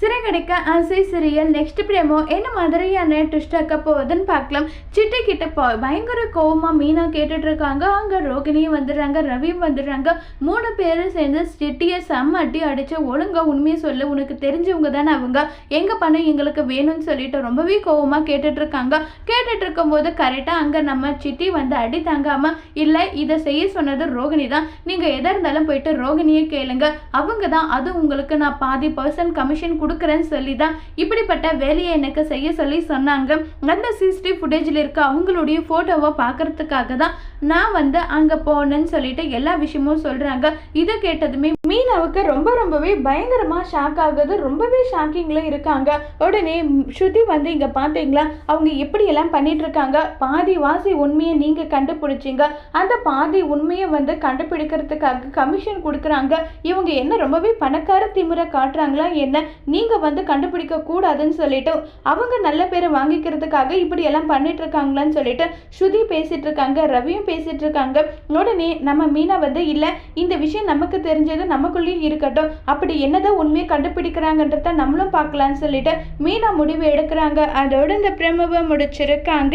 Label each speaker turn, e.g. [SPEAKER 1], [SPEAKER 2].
[SPEAKER 1] சிறகடிக்க ஆசை serial next பிரேமோ என்ன மாதிரியான ட்விஸ்ட் ஆக்க போகுதுன்னு பார்க்கலாம். சிட்டி கிட்ட போ பயங்கர கோவமா மீனா கேட்டுட்டு இருக்காங்க. அங்க ரோகிணியும் வந்துடுறாங்க ரவியும் வந்துடுறாங்க. மூணு பேரும் சேர்ந்து சிட்டியை செம்ம அடி அடித்து ஒழுங்காக உண்மையை சொல்லு உனக்கு தெரிஞ்சவங்க தானே அவங்க. எங்க பணம் எங்களுக்கு வேணும்னு சொல்லிட்டு ரொம்பவே கோவமா கேட்டுட்டு இருக்காங்க. கேட்டுட்டு இருக்கும்போது கரெக்டா அங்க நம்ம சிட்டி வந்து அடி தாங்காம இல்ல இதை செய்ய சொன்னது ரோகிணி தான். நீங்க எதா இருந்தாலும் போயிட்டு ரோகிணியை கேளுங்க. அவங்க தான் அது உங்களுக்கு நான் பாதி பர்சன்ட் கமிஷன் கொடுக்குறேன்னு சொல்லி தான் இப்படிப்பட்ட வேலையை எனக்கு செய்ய சொல்லி சொன்னாங்க. அந்த சிசிடிவி ஃபுட்டேஜில் இருக்க அவங்களுடைய ஃபோட்டோவை பார்க்கறதுக்காக தான் நான் வந்து அங்கே போனேன்னு சொல்லிட்டு எல்லா விஷயமும் சொல்கிறாங்க இதை கேட்டதுமே மீனாவுக்கு ரொம்ப ரொம்பவே பயங்கரமாக ஷாக் ஆகுது. ரொம்பவே ஷாக்கிங்கில் இருக்காங்க. உடனே ஸ்ருதி வந்து இங்கே பார்த்தீங்களா அவங்க எப்படியெல்லாம் பண்ணிட்டு இருக்காங்க பாதி வாசி உண்மையை நீங்கள் கண்டுபிடிச்சிங்க. அந்த பாதி உண்மையை வந்து கண்டுபிடிக்கிறதுக்காக கமிஷன் கொடுக்குறாங்க. இவங்க என்ன ரொம்பவே பணக்கார திமுறை காட்டுறாங்களா என்ன? நீங்கள் வந்து கண்டுபிடிக்க கூடாதுன்னு சொல்லிட்டு அவங்க நல்ல பேரை வாங்கிக்கிறதுக்காக இப்படியெல்லாம் பண்ணிட்டு இருக்காங்களான்னு சொல்லிட்டு ஸ்ருதி பேசிட்டு இருக்காங்க ரவியும் பேசிட்டு இருக்காங்க உடனே நம்ம மீனா வந்து இல்லை இந்த விஷயம் நமக்கு தெரிஞ்சது நமக்குள்ளேயும் இருக்கட்டும். அப்படி என்னதான் உண்மையை கண்டுபிடிக்கிறாங்கன்றத நம்மளும் பார்க்கலாம்னு சொல்லிட்டு மீனா முடிவு எடுக்கிறாங்க. அதோட இந்த பிரமவை முடிச்சிருக்காங்க.